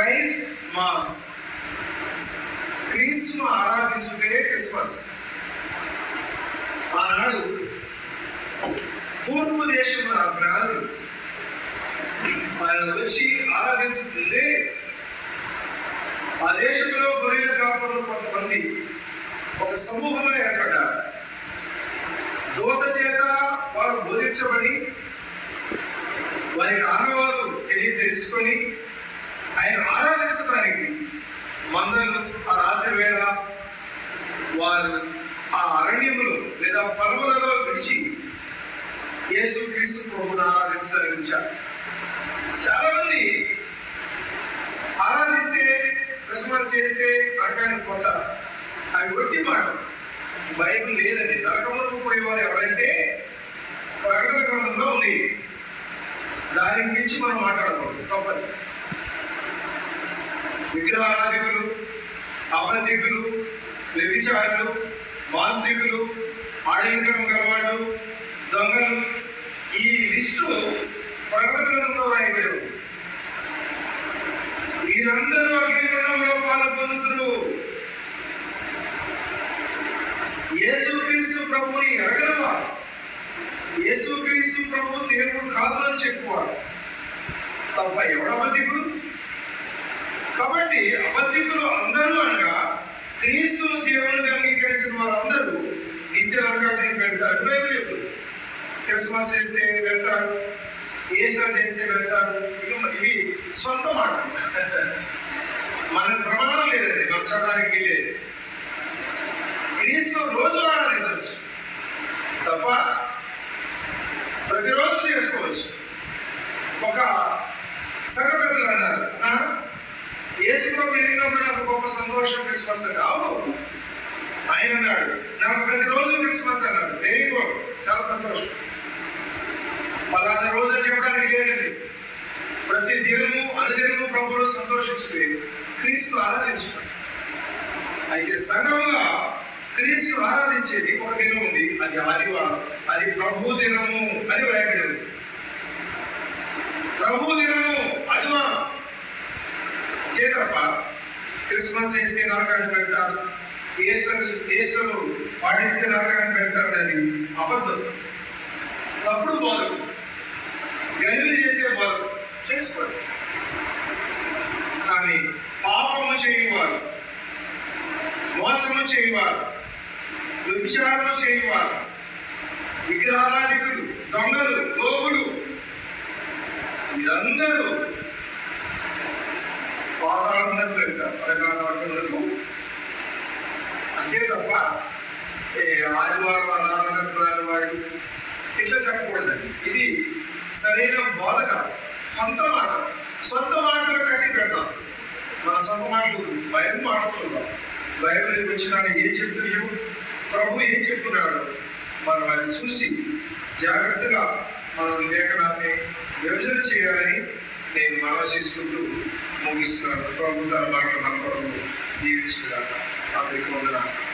క్రైస్ mass. క్రీస్తును ఆరాధించుటే Christmas. ఆనాడు పూర్వ దేశం ఆ ఆయన వచ్చి ఆరాధించుతుంటే ఆ దేశంలో గొర్రెల కాపులు కొంతమంది ఒక సమూహంలో ఏర్పడ్డారు. దూత చేత వారు బోధించబడి వారి ఆనవాళ్ళు తెలియ తెలుసుకొని ఆయన ఆరాధించడానికి మందలు ఆ రాత్రి వేళ వారు ఆ అరణ్యములు లేదా పర్వలలో విడిచి యేసు క్రీస్తు ప్రభుని ఆరాధించడానికి వచ్చారు. చాలా మంది ఆరాధిస్తే క్రిస్మస్ చేస్తే నరకానికి పోతారు. అవి ఒట్టి మాట. బైబిల్ లేదండి. నరకములకు పోయేవారు ఎవరంటే ప్రకటన గ్రంథంలో ఉంది. దాని గురించి మనం మాట్లాడకూడదు. తప్పదు. విగ్రహారాధికులు అపనతికులు వ్యభిచారులు మాంత్రికులు ఆడంకరం గలవాళ్ళు దొంగలు ఈ లిస్టు ప్రకటనలో రాయబడి మీరందరూ అగ్నిగుండంలో పాల్పొందుతురు యేసుక్రీస్తు ప్రభుని ఎరగలవా యేసుక్రీస్తు ప్రభు దేవుడు కాదు అని చెప్పువారు. తప్ప ఎవడ దిగుడు కాబట్టి అబద్ధికులు అందరూ అనగా క్రీస్తు దేవునికి అంగీకరించిన వారందరూ నిత్య నరకానికి వెళ్తారు. బైబిల్ చెప్తుంది క్రిస్మస్ చేస్తే వెళ్తారు ఈస్టర్ చేస్తే వెళ్తారు. ఇవి- ఇవి సొంత మాట. మన ప్రమాణం లేదండి. వచ్చడానికి లేదు క్రీస్తు రోజు ఆరాధించవచ్చు తప్ప ప్రతిరోజు చేసుకోవచ్చు ఒక సంఘ పెద్దలు అన్నారు "నా యేసుప్రభు ఎదిగినప్పుడు నాకు గొప్ప సంతోషం క్రిస్మస్ అని అవును. ఆయన అన్నాడు నాకు ప్రతిరోజు క్రిస్మస్ అన్నాడు. వెరీ గుడ్ చాలా సంతోషం. పలానా రోజు చెప్పడానికి లేదండి. ప్రతి దినము అనుదినము ప్రభులు సంతోషించుకుని క్రీస్తు ఆరాధించుకోండి అయితే సంఘముగా క్రీస్తు ఆరాధించేది ఒక దినం ఉంది. అది ఆదివారం. అది ప్రభు దినము అని వ్యాఖ్యలు ప్రభు దినము ఆదివారం. అంతే తప్ప క్రిస్మస్ చేస్తే నరకానికి పెడతారు. ఈస్టర్ ఈస్టర్ పాటిస్తే నరకానికి పెడతారు అది అబద్ధం. తప్పుడు బోధకు గలిబిలి చేసే బోధకు చేసుకోండి. కానీ పాపము చేయవారు మోసము చేయవారు వ్యభిచారము చేయవారు విగ్రహాధికులు దొంగలు దోగులు వీరందరూ వీరందరూ పాతాళములకు వెళ్తారు పరకాలకు అంతే తప్ప ఏ ఆదివారం అనాథరాలు వాడు ఇట్లా చెప్పకూడదండి ఇది సరైన బోధ కాదు సొంత మాట సొంత మాటలు కట్టి పెడతాం మన సొంత మాటలు బైబిల్ మాటలు బైబిల్ వచ్చినాడు ఏం చెప్తున్నాడు ప్రభు ఏం చెప్తున్నాడు మనం అది చూసి జాగ్రత్తగా మనం లేఖనాన్ని విభజన చేయాలని నేను మనవ చేసుకుంటూ ముగిస్తున్నాను ప్రభు తన మాటలు మన కొరకు దీవించుకున్నాను అందరికీ వందనాలు